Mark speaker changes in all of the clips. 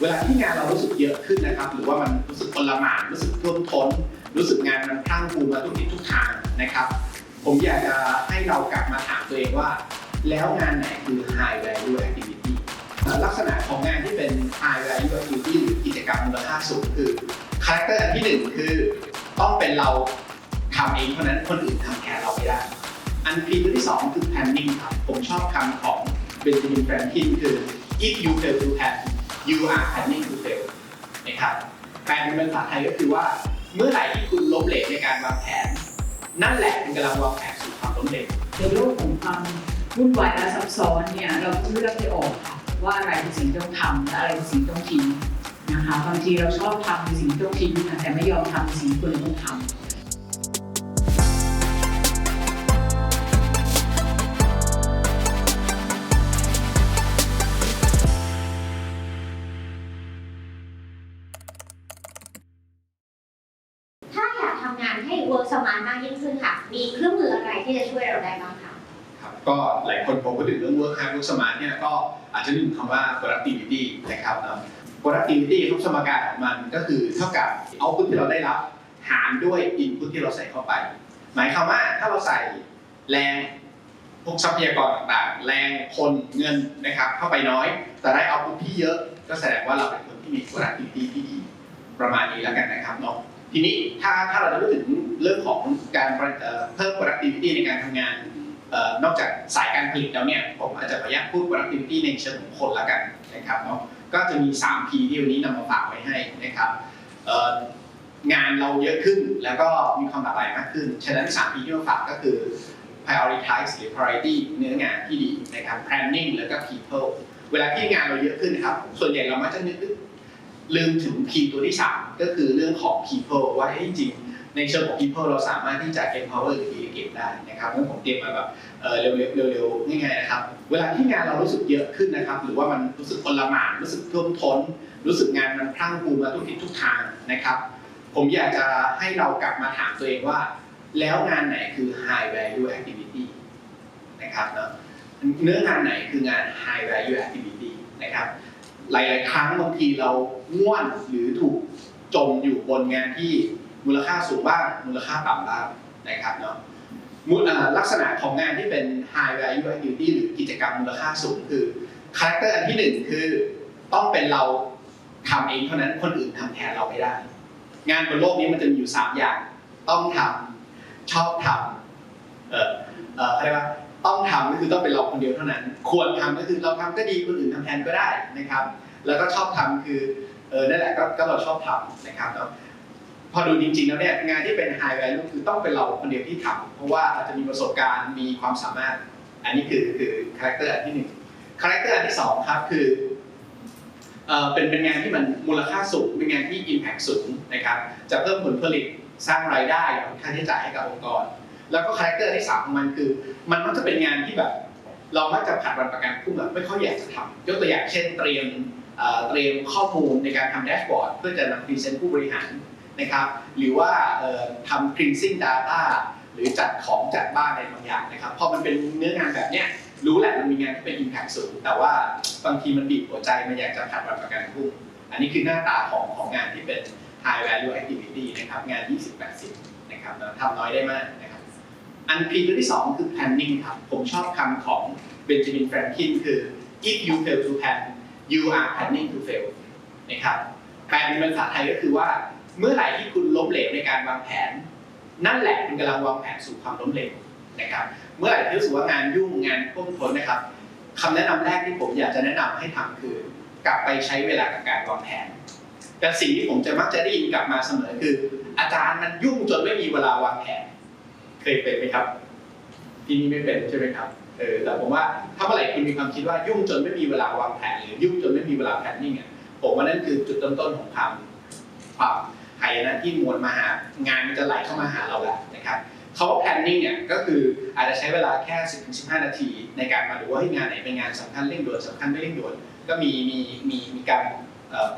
Speaker 1: เวลาที่งานเรารู้สึกเยอะขึ้นนะครับ หรือว่ามันรู้สึกคนละหมานรู้สึกท่วมท้น รู้สึกงานมันพรั่งพรูมาทุกทิศทุกทางนะครับ ผมอยากจะให้เรากลับมาถามตัวเองว่า แล้วงานไหนคือ high value activity ลักษณะของงานที่เป็น high value activity หรือกิจกรรมมูลค่าสูงคือคาแรคเตอร์อันที่หนึ่งคือต้องเป็นเราทำเองเท่านั้นคนอื่นทำแทนเราไม่ได้ อันพีที่สองคือ planning ครับผมชอบคำของเบนจามินแฟรงคินคือ if you fail to plan you are planning to fail นะครับแปลเป็นภาษาไทยก็คือว่า เมื่อไหร่ที่คุณล้มเหลวในการวางแผน นั่นแหละคุณกำลังวางแผนสู่ความล้มเหลว
Speaker 2: ในโลกของความวุ่นวายและซับซ้อนเนี่ยเราต้องเลือกให้ออกค่ะว่าอะไรเป็นสิ่งที่ต้องทำและอะไรเป็นสิ่งที่ต้องทิ้งนะคะบางทีเราชอบทำในสิ่งที่ต้องทิ้งแต่ไม่ยอมทำในสิ่งที่ควรต้องทำ
Speaker 3: work
Speaker 1: hard work smart เนี่ยก็อาจจะนึกถึงคำว่า productivity นะครับ productivity ทุกสมการของมันก็คือเท่ากับ output ที่เราได้รับ หารด้วย input ที่เราใส่เข้าไป หมายความว่าถ้าเราใส่แรงพวกทรัพยากรต่างๆ แรงคนเงินนะครับเข้าไปน้อย แต่ได้ output ที่เยอะก็แสดงว่าเราเป็นคนที่มี productivity ที่ดีประมาณนี้แล้วกันนะครับเนาะทีนี้ถ้าถ้าเราจะพูดถึงเรื่องของการเพิ่ม productivity ในการทำงาน นอกจากสายการผลิตแล้วเนี่ยผมอาจจะขออนุญาตพูด productivity ในเชิงของคนละกันนะครับเนาะก็จะมี 3P ที่วันนี้นำมาฝากไว้ให้นะครับงานเราเยอะขึ้นแล้วก็มีความหลากหลายมากขึ้น ฉะนั้น 3P ที่มาฝากก็คือ prioritize หรือ priority เนื้องานที่ดีนะครับ planning แล้วก็ people เวลาที่งานเราเยอะขึ้นครับ ส่วนใหญ่เรามักจะนึกลืมถึง P ตัวที่ 3 ก็คือเรื่องของ people ว่าเฮ้จริงๆ ในเชิงของ people เราสามารถที่จะ empower หรือ delegate ได้นะครับงั้นผมเตรียมมาแบบเร็วๆเร็วๆง่ายๆนะครับ เวลาที่งานเรารู้สึกเยอะขึ้นนะครับ หรือว่ามันรู้สึกคนละหมานรู้สึกท่วมท้น รู้สึกงานมันพรั่งพรูมาทุกทิศทุกทางนะครับ ผมอยากจะให้เรากลับมาถามตัวเองว่า แล้วงานไหนคือ high value activity นะครับเนอะเนื้องานไหนคืองาน high value activity นะครับ หลาย ๆ ครั้งบางทีเราง่วนหรือถูกจมอยู่บนงานที่ มูลค่าสูงบ้าง มูลค่าต่ำบ้างนะครับเนาะมูลลักษณะของงานที่เป็น high value activity หรือกิจกรรมมูลค่าสูงคือคาแรคเตอร์อันที่หนึ่งคือต้องเป็นเราทำเองเท่านั้นคนอื่นทำแทนเราไม่ได้ งานบนโลกนี้มันจะมีอยู่สามอย่าง ต้องทำชอบทำเออเอออะไรยกว่าต้องทำก็คือต้องเป็นเราคนเดียวเท่านั้น ควรทำก็คือเราทำก็ดีคนอื่นทำแทนก็ได้นะครับ แล้วก็ชอบทำคือเออนั่นแหละก็ก็เราชอบทำนะครับเนาะ พอดูจริงๆแล้วเนี่ยงานที่เป็น high value คือต้องเป็นเราคนเดียวที่ทำเพราะว่าอาจจะมีประสบการณ์มีความสามารถ อันนี้คือคือคาแรคเตอร์อันที่หนึ่งคาแรคเตอร์อันที่สองครับคือเป็นเป็นงานที่มันมูลค่าสูงเป็นงานที่ impact สูงนะครับจะเพิ่มผลผลิตสร้างรายได้ลดค่าใช้จ่ายให้กับองค์กร แล้วก็คาแรคเตอร์ที่สามของมันคือ มันมักจะเป็นงานที่แบบเรามักจะผัดวันประกันพรุ่งแบบไม่ค่อยอยากจะทำยกตัวอย่างเช่นเตรียมเอ่อเตรียมข้อมูลในการทำแดชบอร์ดเพื่อจะนำพรีเซนต์ผู้บริหาร นะครับ หรือว่าทำ cleansing data หรือจัดของจัดบ้านในบางอย่างนะครับ พอมันเป็นเนื้องานแบบเนี้ยรู้แหละมันมีงานที่เป็น impact สูง แต่ว่าบางทีมันบีบหัวใจมันอยากจะผัดวันประกันพรุ่งอันนี้คือหน้าตาของของงานที่เป็น high value activity นะครับ งาน 20-80 นะครับทำน้อยได้มากนะครับ อันพีตัวที่ 2 คือ planning ครับ ผมชอบคำของเบนจามินแฟรงคินคือ if you fail to plan you are planning to fail นะครับแปลเป็นภาษาไทยก็คือว่า เมื่อไหร่ที่คุณล้มเหลวในการวางแผน นั่นแหละคุณกำลังวางแผนสู่ความล้มเหลวนะครับ เมื่อไหร่ที่รู้สึกว่างานยุ่งงานท่วมท้นนะครับคำแนะนำแรกที่ผมอยากจะแนะนำให้ทำคือกลับไปใช้เวลากับการวางแผน แต่สิ่งที่ผมจะมักจะได้ยินกลับมาเสมอคือ อาจารย์มันยุ่งจนไม่มีเวลาวางแผน เคยเป็นไหมครับ ที่นี่ไม่เป็นใช่ไหมครับเออแต่ผมว่าถ้าเมื่อไหร่คุณมีความคิดว่ายุ่งจนไม่มีเวลาวางแผนหรือยุ่งจนไม่มีเวลาแพลนนิ่งอะผมว่านั่นคือจุดเริ่มต้นของความความ หายนะที่มวลมาหางานมันจะไหลเข้ามาหาเราแล้วนะครับเขาว่า planning เนี่ยก็คืออาจจะใช้เวลาแค่ 10-15 นาที ในการมาดูว่างานไหนเป็นงานสำคัญเร่งด่วนสำคัญไม่เร่งด่วนก็มีมีมีมีการ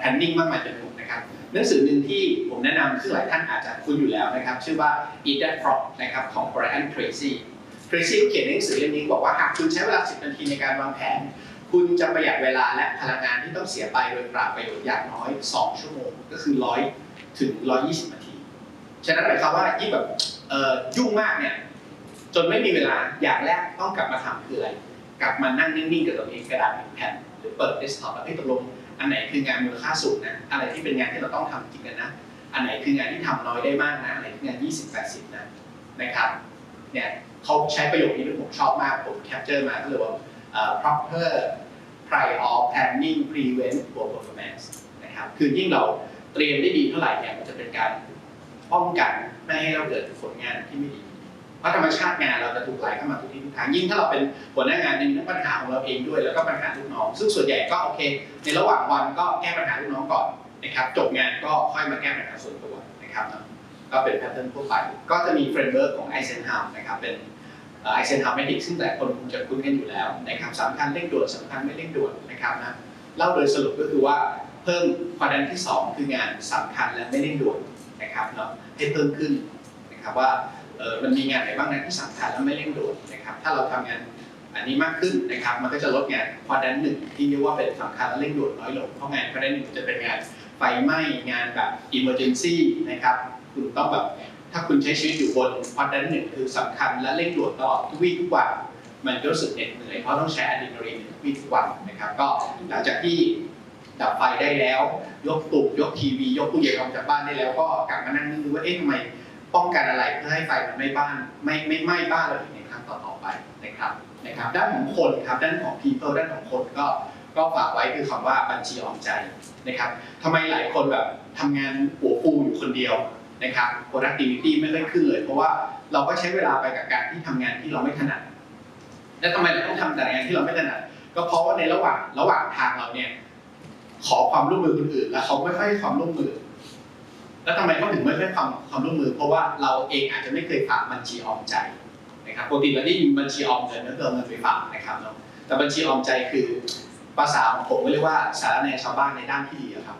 Speaker 1: planning มากมายเป็นหมดนะครับหนังสือหนึ่งที่ผมแนะนำซึ่งหลายท่านอาจจะคุ้นอยู่แล้วนะครับ ชื่อว่า Eat That Frog นะครับของ Brian Tracy Tracy เขียนในหนังสือเล่มนี้บอกว่าหากคุณใช้เวลา 10 นาทีในการวางแผน คุณจะประหยัดเวลาและพลังงานที่ต้องเสียไปโดยปราบประโยชน์อย่างน้อย 2 ชั่วโมง ก็คือ100 ถึง 120 นาที ฉะนั้นหมายความว่ายิ่งแบบยุ่งมากเนี่ย จนไม่มีเวลา อย่างแรกต้องกลับมาทำคืออะไร กลับมานั่งนิ่งๆ กับตัวเองกระดาษแผ่น หรือเปิดเดสก์ท็อปแล้วให้ตกลง อันไหนคืองานมูลค่าสูงนะ อะไรที่เป็นงานที่เราต้องทำจริงกันนะ อันไหนคืองานที่ทำน้อยได้มากนะอันไหนคืองาน 20-80 นะ นะครับ เนี่ยเขาใช้ประโยคนี้ที่ผมชอบมาก ผมแคปเจอร์มาก็เลยว่า proper prior planning prevent poor performance นะครับ คือยิ่งเรา เตรียมได้ดีเท่าไหร่เนี่ยมันจะเป็นการป้องกันไม่ให้เราเกิดผลงานที่ไม่ดีเพราะธรรมชาติงานเราจะถูกไหลเข้ามาทุกที่ทุกทางยิ่งถ้าเราเป็นหัวหน้างานในมีทั้งปัญหาของเราเองด้วย แล้วก็ปัญหาลูกน้อง ซึ่งส่วนใหญ่ก็โอเค ในระหว่างวันก็แก้ปัญหาลูกน้องก่อนนะครับจบงานก็ค่อยมาแก้ปัญหาส่วนตัวนะครับก็เป็นแพทเทิร์นทั่วไปก็จะมีเฟรมเวิร์กของ Eisenhower นะครับเป็นไอเซนฮาวเมติกซึ่งแต่คนคงจะคุ้นกันอยู่แล้วนะครับสำคัญเร่งด่วนสำคัญไม่เร่งด่วนนะครับนะเล่าโดยสรุปก็คือว่า เพิ่มควาดันที่ 2 คืองานสำคัญและไม่เร่งด่วนนะครับเนาะให้เพิ่มขึ้นนะครับว่าเออมันมีงานไหนบ้างนะที่สำคัญและไม่เร่งด่วนนะครับถ้าเราทำงานอันนี้มากขึ้นนะครับมันก็จะลดงานควาดันหนึ่งที่เรียกว่าเป็นสำคัญและเร่งด่วนน้อยลงเพราะงานควาดันหนึ่งจะเป็นงานไฟไหม้งานแบบ emergency นะครับคุณต้องแบบถ้าคุณใช้ชีวิตอยู่บนควาดันหนึ่งคือสำคัญและเร่งด่วนตลอดทุกวี่ทุกวันมันก็รู้สึกเหน็ดเหนื่อยเพราะต้องใช้อะดรีนาลีนทุกวี่ทุกวันนะครับก็หลังจากที่ ดับไฟได้แล้ว ยกตุกยกทีวี ยกตู้เย็นออกจากบ้านได้แล้วก็กลับมานั่งนึกดูว่าเอ๊ะทำไมป้องกันอะไรเพื่อให้ไฟมันไม่บ้านไม่ไม่ไหม้บ้านเราอีกในครั้งต่อๆไปนะครับนะครับ ด้านของคนครับด้านของ people ด้านของคนก็ก็ฝากไว้คือคำว่าบัญชีออมใจนะครับทำไมหลายคนแบบทำงานหัวฟูอยู่คนเดียวนะครับ productivity ไม่ค่อยขึ้นเลย เพราะว่าเราก็ใช้เวลาไปกับการที่ทำงานที่เราไม่ถนัด และทำไมเราต้องทำแต่งานที่เราไม่ถนัด ก็เพราะว่าในระหว่างระหว่างทางเราเนี่ย ขอความร่วมมือคนอื่น แล้วเขาไม่ค่อยให้ความร่วมมือ แล้วทำไมเขาถึงไม่ให้ความความร่วมมือ เพราะว่าเราเองอาจจะไม่เคยฝากบัญชีออมใจนะครับปกติเราได้ยินบัญชีออมเงินก็คือเอาเงินไปฝากนะครับเนาะแต่บัญชีออมใจคือภาษาของผมเรียกว่าสารแนชาวบ้านในด้านที่ดีครับ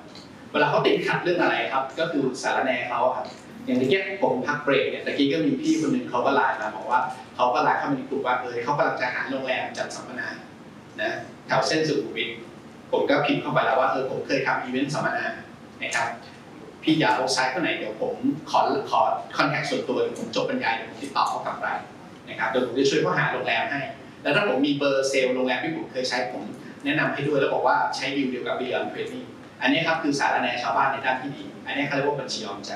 Speaker 1: เวลาเขาติดขัดเรื่องอะไรครับ ก็คือสารแนเขาครับอย่างตะเกียบผมพักเบรกเนี่ยตะกี้ก็มีพี่คนหนึ่งเขาก็ไลน์มาบอกว่าเขาก็ไลน์เข้ามาในกลุ่มว่าเออเขากำลังจะหาโรงแรมจัดสัมมนานะแถวเส้นสุขุมวิท ผมก็พิมพ์เข้าไปแล้วว่าเออผมเคยทำอีเวนต์สัมมนานะครับพี่อย่าเอาไซต์คนไหนเดี๋ยวผมขอขอคอนแทคส่วนตัวเดี๋ยวผมจบบรรยายเดี๋ยวผมติดต่อเขากลับไปนะครับเดี๋ยวผมจะช่วยเขาหาโรงแรมให้ แล้วถ้าผมมีเบอร์เซลล์โรงแรมที่ผมเคยใช้ผมแนะนำให้ด้วยแล้วบอกว่าใช้ดีลเดียวกับ Beyond t r a d i n g อันนี้ครับคือสารแนชาวบ้านในด้านที่ดี อันนี้เขาเรียกว่าบัญชีออมใจ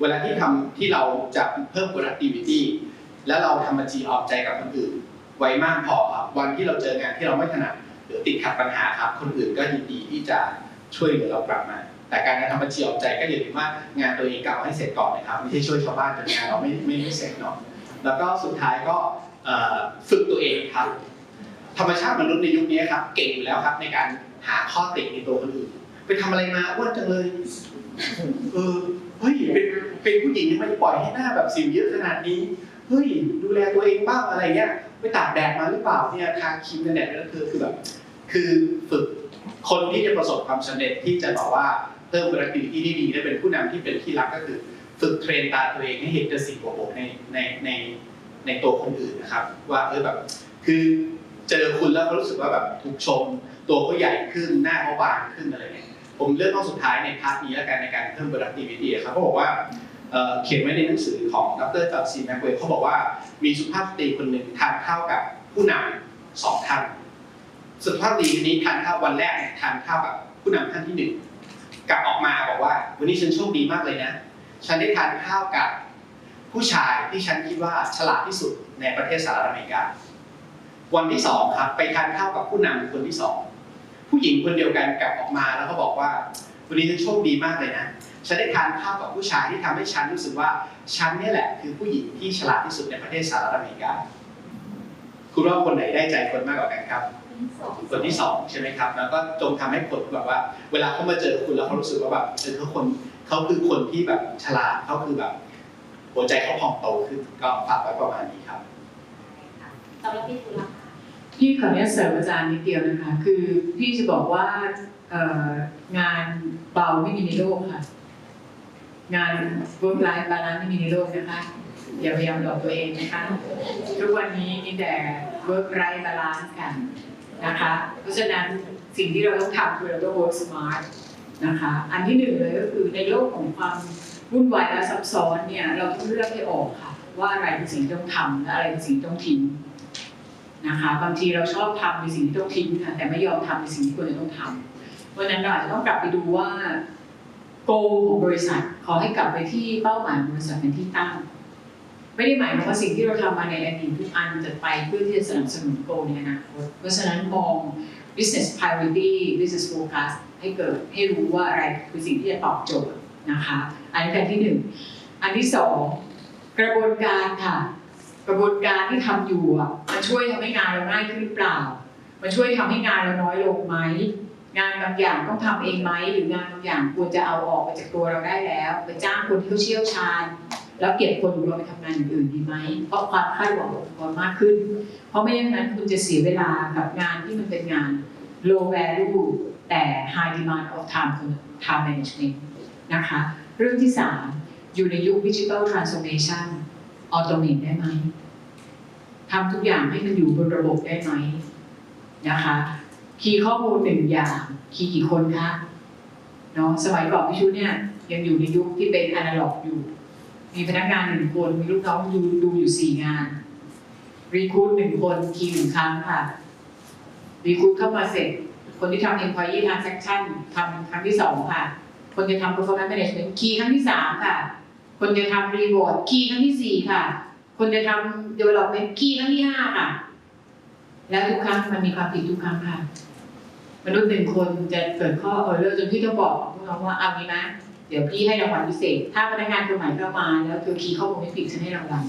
Speaker 1: เวลาที่ทำที่เราจะเพิ่ม productivity แล้วเราทำบัญชีออมใจกับคนอื่น ไวมากพอครับวันที่เราเจองานที่เราไม่ถนัด หรือติดขัดปัญหาครับ คนอื่นก็ยินดีที่จะช่วยเหลือเรากลับมา แต่การทำบัญชีออมใจก็อย่าลืมว่างานตัวเองเก่าให้เสร็จก่อนนะครับ ไม่ใช่ช่วยชาวบ้านจนงานเราไม่ไม่ไม่เสร็จเนาะแล้วก็สุดท้ายก็ฝึกตัวเองครับ ธรรมชาติมนุษย์ในยุคนี้ครับ เก่งอยู่แล้วครับ ในการหาข้อติในตัวคนอื่นไปทำอะไรมาอ้วนจังเลย เออ เฮ้ย เป็น เป็นผู้หญิงทำไมปล่อยให้หน้าแบบสิวเยอะขนาดนี้ เฮ้ย ดูแลตัวเองบ้างอะไรเงี้ย ไปตากแดดมาหรือเปล่าเนี่ย ทาครีมกันแดดแล้วคือ คือแบบ คือฝึกคนที่จะประสบความสำเร็จที่จะบอกว่าเพิ่ม productivity ที่ดีและเป็นผู้นำที่เป็นที่รักก็คือ ฝึกเทรนตาตัวเองให้เห็นแต่สิ่งบวกในในในในตัวคนอื่นนะครับ ว่าเออแบบคือเจอคุณแล้วเขารู้สึกว่าแบบถูกชม ตัวเขาใหญ่ขึ้นหน้าเขาบางขึ้นอะไรเงี้ยผมเลือกข้อสุดท้ายในพาร์ทนี้แล้วกันในการเพิ่ม productivity ครับเขาบอกว่าเขียนไว้ในหนังสือของดรจอร์ซีแมคเวลเขาบอกว่ามีสุภาพสตรีคนหนึ่งทานข้าวกับผู้นำสองท่าน สุภาพสตรีคนนี้ทานข้าววันแรกทานข้าวกับผู้นำท่านที่หนึ่งกลับออกมาบอกว่า วันนี้ฉันโชคดีมากเลยนะ ฉันได้ทานข้าวกับผู้ชายที่ฉันคิดว่าฉลาดที่สุดในประเทศสหรัฐอเมริกา วันที่สองครับ ไปทานข้าวกับผู้นำคนที่สองผู้หญิงคนเดียวกันกลับออกมาแล้วก็บอกว่า วันนี้ฉันโชคดีมากเลยนะฉันได้ทานข้าวกับผู้ชายที่ทำให้ฉันรู้สึกว่าฉันนี่แหละคือผู้หญิงที่ฉลาดที่สุดในประเทศสหรัฐอเมริกา คุณว่าคนไหนได้ใจคนมากกว่ากันครับ คนที่สองใช่ไหมครับ แล้วก็จงทำให้คนแบบว่า เวลาเขามาเจอคุณแล้วเขารู้สึกว่าแบบเออเขาคนเขาคือคนที่แบบฉลาดเขาคือแบบ หัวใจเขาพองโตขึ้นก็ฝากไว้ประมาณนี้ครับ
Speaker 3: สำหรับพี่คุณล่ะคะ
Speaker 2: พี่ขออนุญาตเสริมอาจารย์นิดเดียวนะคะ คือพี่จะบอกว่าเอ่องานเบาไม่มีในโลกค่ะ งาน work life balance ไม่มีในโลกนะคะ อย่าพยายามหลอกตัวเองนะคะ ทุกวันนี้มีแต่ work life balance กัน นะคะ เพราะฉะนั้นสิ่งที่เราต้องทำคือเราต้อง work smart นะคะ อันที่หนึ่งเลยก็คือในโลกของความวุ่นวายและซับซ้อนเนี่ยเราต้องเลือกให้ออกค่ะว่าอะไรเป็นสิ่งที่ต้องทำและอะไรเป็นสิ่งที่ต้องทิ้งนะคะบางทีเราชอบทำในสิ่งที่ต้องทิ้งค่ะแต่ไม่ยอมทำในสิ่งที่ควรจะต้องทำเพราะฉะนั้นเราอาจจะต้องกลับไปดูว่าโกของบริษัท ขอให้กลับไปที่เป้าหมายของบริษัทเป็นที่ตั้ง ไม่ได้หมายความว่าสิ่งที่เราทำมาในอดีตทุกอันจะไปเพื่อที่จะสนับสนุนโกในอนาคตเพราะฉะนั้นมอง business priority business focus ให้เกิดให้รู้ว่าอะไรคือสิ่งที่จะตอบโจทย์นะคะ อันนี้เป็นที่หนึ่งอันที่สองกระบวนการค่ะ กระบวนการที่ทำอยู่มันช่วยทำให้งานเราง่ายขึ้นหรือเปล่า มันช่วยทำให้งานเราน้อยลงไหมงานบางอย่างต้องทำเองไหมหรืองานบางอย่างควรจะเอาออกไปจากตัวเราได้แล้ว ไปจ้างคนที่เขาเชี่ยวชาญ แล้วเก็บคนของเราไปทำงานอย่างอื่นดีไหมเพราะความคาดหวังขององค์กรมากขึ้น เพราะไม่อย่างนั้นคุณจะเสียเวลากับงานที่มันเป็นงาน low value แต่ high demand of time time management นะคะ เรื่องที่สามอยู่ในยุค digital transformation automate ได้ไหมทำทุกอย่างให้มันอยู่บนระบบได้ไหมนะคะคีย์ข้อมูลหนึ่งอย่างคีย์กี่คนคะเนาะสมัยก่อนพี่ชุเนี่ยยังอยู่ในยุคที่เป็นอนาล็อกอยู่ มีพนักงานหนึ่งคน มีลูกน้องดูดูอยู่สี่งาน รีคูดหนึ่งคนคีย์หนึ่งครั้งค่ะ รีคูดเข้ามาเสร็จ คนที่ทำ employee transaction ทำครั้งที่สองค่ะ คนจะทำ performance management คีย์ครั้งที่สามค่ะ คนจะทำ reward คีย์ครั้งที่สี่ค่ะ คนจะทำ development คีย์ครั้งที่ห้าค่ะ แล้วทุกครั้งมันมีความผิดทุกครั้งค่ะ มนุษย์หนึ่งคนจะเกิดข้อเออเรื่องจนพี่ต้องบอกพวกน้องว่าเอางี้นะ เดี๋ยวพี่ให้รางวัลพิเศษ ถ้าพนักงานคนใหม่เข้ามาแล้วเธอคีย์ข้อมูลไม่ผิดฉันให้รางวัล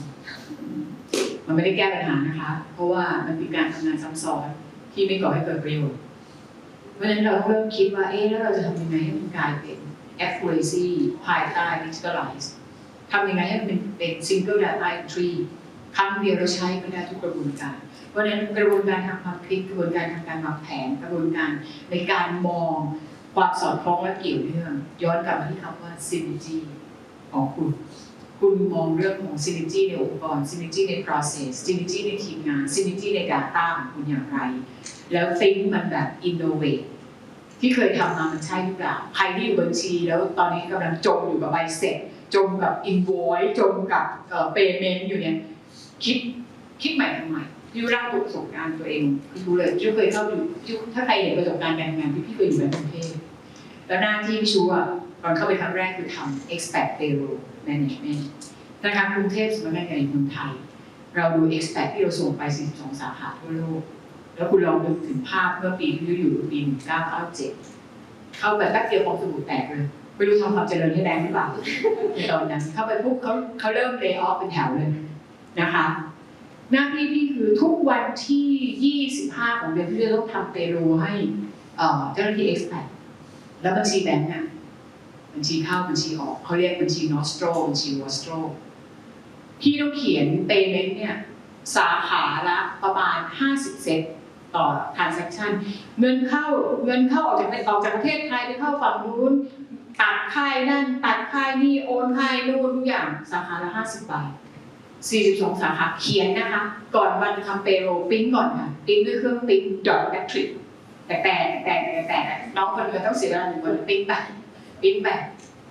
Speaker 2: มันไม่ได้แก้ปัญหานะคะ เพราะว่ามันเป็นการทำงานซ้ำซ้อนที่ไม่ก่อให้เกิดประโยชน์ เพราะฉะนั้นเราต้องเริ่มคิดว่า เอ๊ะ แล้วเราจะทำยังไงให้มันกลายเป็น accuracy ภายใต้ digitalize ทำยังไงให้มันเป็น single data entry ครั้งเดียวเราใช้ไม่ได้ทุกกระบวนการ เพราะฉะนั้นกระบวนการทางความคิดกระบวนการทางการวางแผน กระบวนการในการมอง ความสอดคล้องและเกี่ยวเนื่อง ย้อนกลับมาที่คำว่า synergy ของคุณ คุณมองเรื่องของ synergy ในองค์กร synergy ใน process synergy ในทีมงาน synergy ใน data ของคุณอย่างไร แล้ว think มันแบบ innovate ที่เคยทำมามันใช่หรือเปล่า ใครที่อยู่บัญชีแล้วตอนนี้กำลังจมอยู่กับใบเสร็จ จมกับ invoice จมกับเอ่อ payment อยู่เนี่ย คิดคิดใหม่ทำไมพี่เล่าประสบการณ์ตัวเองพี่รู้เลยพี่เคยเข้าอยู่พี่ถ้าใครเห็นประสบการณ์การงานพี่พี่เคยอยู่ในกรุงเทพ แล้วหน้าที่พี่ชูอะตอนเข้าไปครั้งแรกคือทำ expat payroll management ธนาคารกรุงเทพสำนักงานใหญ่เมืองไทย เราดู expat ที่เราส่งไป 42 สาขาทั่วโลก แล้วคุณลองนึกถึงภาพเมื่อปีที่อยู่ปี 1997 เข้าไปแป๊บเดียวฟองสบู่แตกเลยไม่รู้ทำความเจริญให้แรงหรือเปล่าในตอนนั้นเข้าไปปุ๊บเขาเขาเริ่ม lay off เป็นแถวเลยนะคะ หน้าที่พี่คือทุกวันที่ 25 ของเดือนพี่จะต้องทำเปโรให้เอ่อเจ้าหน้าที่ expat แล้วบัญชีแบงก์อะบัญชีเข้าบัญชีออกเขาเรียกบัญชี nostro บัญชี wostro พี่ต้องเขียน payment เนี่ยสาขาละประมาณ 50 เซตต่อ transaction เงินเข้าเงินเข้าออกจากออกจากประเทศไทยไปเข้าฝั่งนู้นตัดค่ายนั่นตัดค่ายนี่โอนค่ายนู่นทุกอย่างสาขาละ 50 บาท 42 สาขาเขียนนะคะ ก่อนวันทำเปโรปิ้งก่อนค่ะปิ้งด้วยเครื่องปิ้งดอทแบทริก แต่แต่แต่แต่แต่น้องคนเดียวต้องเสียเวลาหนึ่งวันปิ้งแบบปิ้งแบบ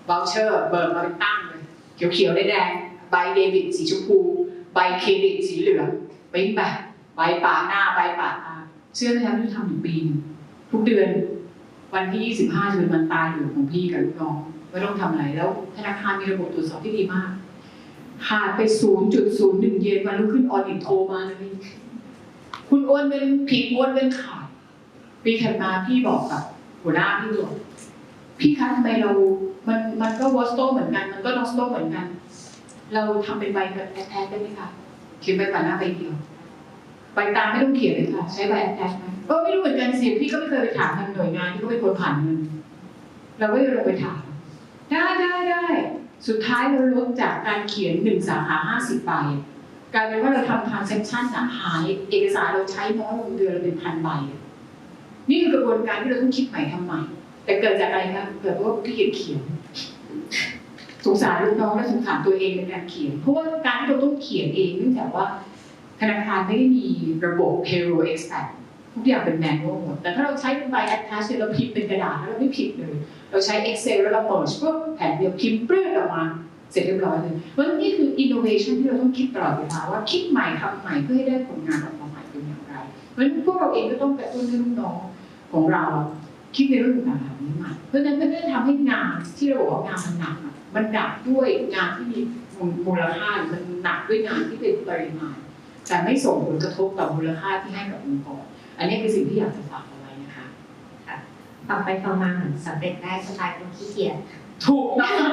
Speaker 2: วอลเชอร์เบิร์มาเป็นตั้งเลยเขียวๆได้แดงใบเดบิตสีชมพูใบเครดิตสีเหลืองปิ้งแบบใบป่าหน้าใบป่าตาเชื่อไหมคะที่ทำอยู่ปีนึงทุกเดือนวันที่ 25จะเป็นวันตายอยู่ของพี่กับลูกน้องไม่ต้องทำอะไรแล้วธนาคารมีระบบตรวจสอบที่ดีมากขาดไป 0.01 เยนวันรุ่งขึ้นออดิตโทรมาเลย คุณโอนเป็นผิดโอนเป็นขาด ปีถัดมาพี่บอกกับหัวหน้าพี่บอกพี่คะทำไมเรา มันมันก็วอสโตเหมือนกัน มันก็นอสโตเหมือนกัน เราทำเป็นใบกับแอดแทได้ไหมคะเขียนใบผ่านหน้าใบเดียวใบตามไม่ต้องเขียนเลยค่ะ ใช้ใบแอดแทไหมก็ไม่รู้เหมือนกันสิพี่ก็ไม่เคยไปถามทางหน่วยงานที่เขาเป็นคนผ่านเงินเราก็เลยลงไปถาม ได้ได้ได้สุดท้ายเราลดจากการเขียนหนึ่งสาขาห้าสิบใบกลายเป็นว่าเราทำ transaction อะหายเอกสารเราใช้น้อยลงเดือนละเป็นพันใบ นี่คือกระบวนการที่เราต้องคิดใหม่ทำใหม่ แต่เกิดจากอะไรคะเกิดเพราะว่าพี่เกียจเขียนสงสารลูกน้องและสงสารตัวเองในการเขียน เพราะว่าการที่เราต้องเขียนเองเนื่องจากว่าธนาคารไม่ได้มีระบบ payroll expat ทุกอย่างเป็นแมนนวลหมด แต่ถ้าเราใช้เป็นใบแอดทัชเราพิมพ์เป็นกระดาษแล้วเราไม่ผิดเลย เราใช้ Excel แล้วเราเปิดปุ๊บแผ่นเดียวพิมพ์เปลื้อนออกมาเสร็จเรียบร้อยเลยเพราะนี่คือ innovation ที่เราต้องคิดตลอดเวลาว่าคิดใหม่ทำใหม่เพื่อให้ได้ผลงานออกมาใหม่เป็นอย่างไร เพราะฉะนั้นพวกเราเองก็ต้องกระตุ้นให้ลูกน้อง ของเราคิดในเรื่องต่างๆแบบนี้ใหม่เพราะฉะนั้นมันก็จะทำให้งานที่เราบอกว่างานมันหนักอะมันหนักด้วยงานที่มีมูลค่าหรือมันหนักด้วยงานที่เป็นปริมาณแต่ไม่ส่งผลกระทบต่อมูลค่าที่ให้กับองค์กรอันนี้คือสิ่งที่อยากจะฝากเอาไว้นะคะ
Speaker 3: ฟังไปฟังมาเหมือนสำเร็จได้สไตล์คนขี้เกียจ
Speaker 2: ถูกต้อง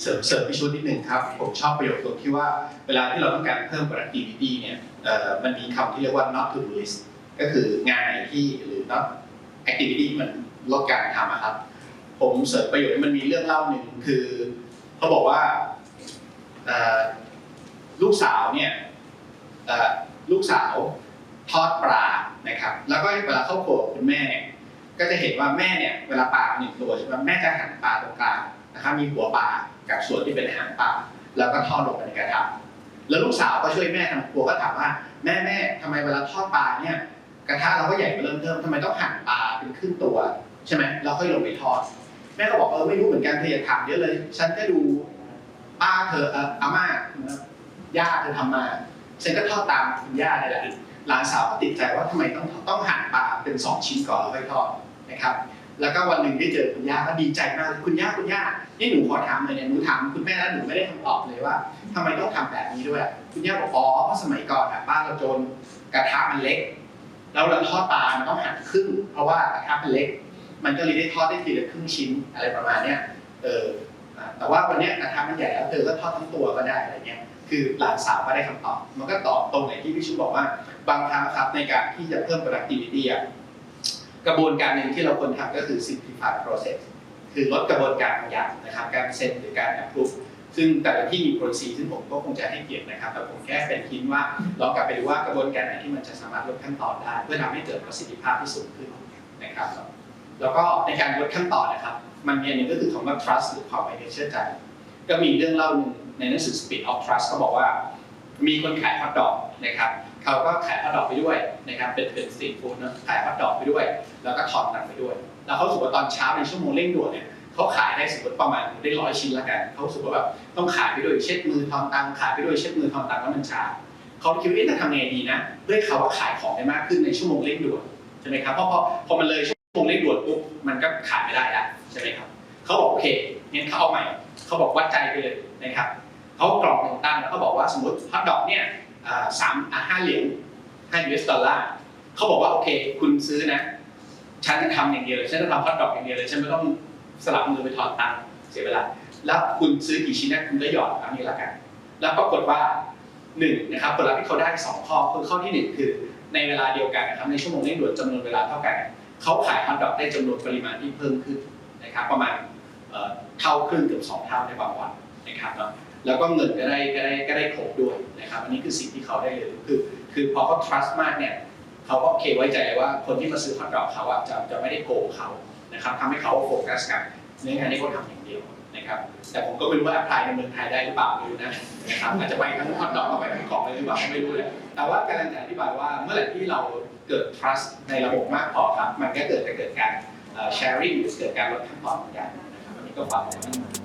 Speaker 1: เสริมเสริมพิชุดนิดหนึ่งครับ ผมชอบประโยคตรงที่ว่าเวลาที่เราต้องการเพิ่ม productivity เนี่ยเอ่อมันมีคำที่เรียกว่า not to do list ก็คืองานไหนที่หรือ not activity ที่มันลดการทำอะครับ ผมเสริมประโยชน์มันมีเรื่องเล่าหนึ่งคือเขาบอกว่าลูกสาวเนี่ยลูกสาวทอดปลานะครับ แล้วก็เวลาเข้าครัวกับคุณแม่เนี่ยก็จะเห็นว่าแม่เนี่ยเวลาปลาหนึ่งตัวใช่ไหมแม่จะหั่นปลาตรงกลางนะครับมีหัวปลากับส่วนที่เป็นหางปลาแล้วก็ทอดลงไปในกระทะแล้วลูกสาวก็ช่วยแม่ทำครัวก็ถามว่าแม่แม่ทำไมเวลาทอดปลาเนี่ย กระทะเราก็ใหญ่กว่าเริ่มเทิมทำไมต้องหั่นปลาเป็นครึ่งตัว ใช่ไหมเราค่อยลงไปทอด แม่ก็บอกเออไม่รู้เหมือนกันเธออย่าถามเยอะเลย ฉันก็ดูป้าเธอเอออาม่าย่าเธอทำมา ฉันก็ทอดตามคุณย่านี่แหละหลานสาวก็ติดใจว่าทำไมต้องต้องหั่นปลาเป็นสองชิ้นก่อนแล้วค่อยทอดนะครับ แล้วก็วันหนึ่งได้เจอคุณย่าก็ดีใจมากคุณย่าคุณย่านี่หนูขอถามเลยเนี่ยหนูถามคุณแม่แล้วหนูไม่ได้คำตอบเลยว่าทำไมต้องทำแบบนี้ด้วย คุณย่าบอกอ๋อเพราะสมัยก่อนอะบ้านเราจนกระทะมันเล็ก แล้วเราทอดปลามันต้องหั่นครึ่งเพราะว่ากระทะมันเล็ก มันก็เลยได้ทอดได้ทีละครึ่งชิ้นอะไรประมาณเนี้ยเออแต่ว่าวันนี้กระทะมันใหญ่แล้วเธอก็ทอดทั้งตัวก็ได้อะไรเงี้ยคือหลานสาวก็ได้คำตอบ มันก็ตอบตรงไหนที่พี่ชูบอกว่า บางครั้งครับในการที่จะเพิ่ม productivity กระบวนการหนึ่งที่เราควรทำก็คือ simplify process คือลดกระบวนการบางอย่างนะครับ การเซ็นหรือการ approve ซึ่งแต่ละที่มี policy ซึ่งผมก็คงจะให้เกียรตินะครับ แต่ผมแค่เป็นคิดว่าลองกลับไปดูว่ากระบวนการไหนที่มันจะสามารถลดขั้นตอนได้ เพื่อทำให้เกิดประสิทธิภาพที่สูงขึ้นนะครับ แล้วก็ในการลดขั้นตอนนะครับ มันมีอันหนึงก็คือคำว่า trust หรือความไว้เชื่อใจ ก็มีเรื่องเล่าหนึ่งในหนังสือ Speed of Trust เขาบอกว่า มีคนขายฮอทดอกนะครับเขาก็ขายฮอทดอกไปด้วยนะครับเป็นเป็นสตรีทฟู้ดเนอะขายฮอทดอกไปด้วย แล้วก็ทอนตังไปด้วย แล้วเขารู้สึกว่าตอนเช้าในชั่วโมงเร่งด่วนเนี่ย เขาขายได้สมมติประมาณได้ร้อยชิ้นละกันเขาสึกว่าแบบต้องขายไปด้วยเช็ดมือทอนตังขายไปด้วยเช็ดมือทอนตังแล้วมันช้าเขาคิดว่าเอ๊ะจะทำไงดีนะเพื่อเขาว่าขายของได้มากขึ้นในชั่วโมงเร่งด่วนใช่ไหมครับเพราะพอพอมันเลยชั่วโมงเร่งด่วนปุ๊บมันก็ขายไม่ได้ล้วใช่ไหมครับเขาบอกโอเคงั้นเขาเอาใหม่เขาบอกวัดใจไปเลยนะครับเขากรอกหนึ่งตั้งแล้วเขาบอกว่าสมมติฮอทดอกเนี่ยสามห้าเหรียญห้า US ดอลลาร์เขาบอกว่าโอเค คุณซื้อนะฉันจะทำอย่างเดียวเลยฉันจะทำฮอตดอกอย่างเดียวเลยฉันไม่ต้อง สลับมือไปถอนตังค์เสียเวลา แล้วคุณซื้อกี่ชิ้นนะคุณก็หยอดเอานี้ละกัน แล้วปรากฏว่าหนึ่งนะครับผลลัพธ์ที่เขาได้สองข้อคือข้อที่หนึ่งคือในเวลาเดียวกันนะครับในชั่วโมงเร่งด่วนจำนวนเวลาเท่ากัน เขาขายฮอตดอกได้จำนวนปริมาณที่เพิ่มขึ้นนะครับประมาณเอ่อเท่าครึ่งเกือบสองเท่าในบางวันนะครับเนาะแล้วก็เงินก็ได้ก็ได้ก็ได้ครบด้วยนะครับอันนี้คือสิ่งที่เขาได้เลยคือคือพอเขา trust มากเนี่ยเขาก็โอเคไว้ใจว่าคนที่มาซื้อฮอตดอกเขาอะจะจะไม่ได้โกงเขา นะครับทำให้เขาโฟกัสกับเนื้องานที่เขาทำอย่างเดียวนะครับ แต่ผมก็ไม่รู้ว่าแอปพลายในเมืองไทยได้หรือเปล่าไม่รู้นะนะครับอาจจะไปทั้งฮอตดอกกับไปทั้งกล่องเลยหรือเปล่าไม่รู้เลยแต่ว่าการจะอธิบายว่าเมื่อไหร่ที่เราเกิด trust ในระบบมากพอครับมันก็เกิดจะเกิดการ sharing หรือเกิดการลดขั้นตอนเหมือนกันนะครับอันนี้ก็ฝากไว้